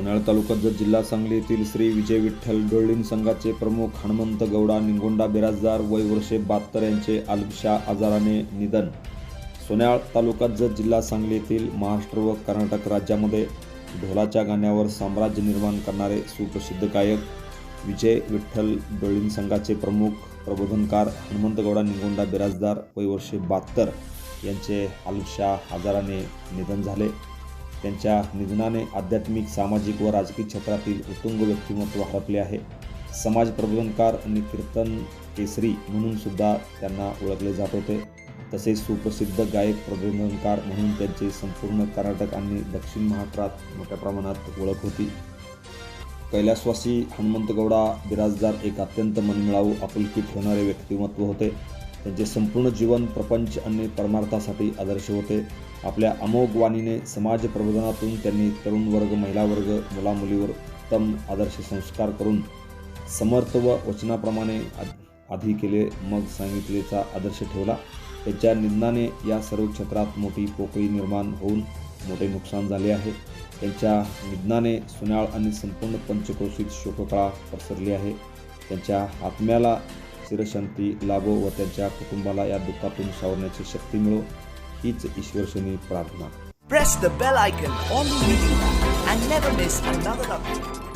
पुण्याळ तालुक्यात जत जिल्हा सांगली येथील श्री विजय विठ्ठल डोळिंग संघाचे प्रमुख हनुमंत गौडा निंगोंडा बिराजदार वय वर्षे बहात्तर यांचे अल्पशा आजाराने निधन. सोन्याळ तालुक्यात जत जिल्हा सांगली येथील महाराष्ट्र व कर्नाटक राज्यामध्ये ढोलाच्या गाण्यावर साम्राज्य निर्माण करणारे सुप्रसिद्ध गायक विजय विठ्ठल डोळीन संघाचे प्रमुख प्रबोधनकार हनुमंत गौडा निंगोंडा बिराजदार वय वर्षे बहात्तर यांचे अल्पशा आजाराने निधन झाले. त्यांच्या निधनाने आध्यात्मिक सामाजिक व राजकीय क्षेत्रातील उत्तुंग व्यक्तिमत्व हरपले आहे. समाज प्रबोधनकार आणि कीर्तन केसरी म्हणून सुद्धा त्यांना ओळखले जात होते. तसेच सुप्रसिद्ध गायक प्रबोधनकार म्हणून त्यांची संपूर्ण कर्नाटक आणि दक्षिण महाराष्ट्रात मोठ्या प्रमाणात ओळख होती. कैलासवासी हनुमंतगौडा बिराजदार एक अत्यंत मनमिळावू आपुलकी ठेवणारे व्यक्तिमत्व होते. त्यांचे संपूर्ण जीवन प्रपंच आणि परमार्थासाठी आदर्श होते. आपल्या अमोघ वाणीने समाज प्रबोधनातून त्यांनी तरुण वर्ग महिला वर्ग मुलामुलीवर उत्तम आदर्श संस्कार करून समर्थ व वचनाप्रमाणे आधी केले मग सांगितलेचा आदर्श ठेवला. त्यांच्या निधनाने या सर्व क्षेत्रात मोठी पोकळी निर्माण होऊन मोठे नुकसान झाले आहे. त्यांच्या निधनाने सुनाळ आणि संपूर्ण पंचक्रोशीत शोककळा पसरली आहे. त्यांच्या आत्म्याला चिरशांती लाभो व त्यांच्या कुटुंबाला या दुःखातून सावरण्याची शक्ती मिळो. हीच ईश्वरशनी प्रार्थना Press the bell icon on the video and never miss another update.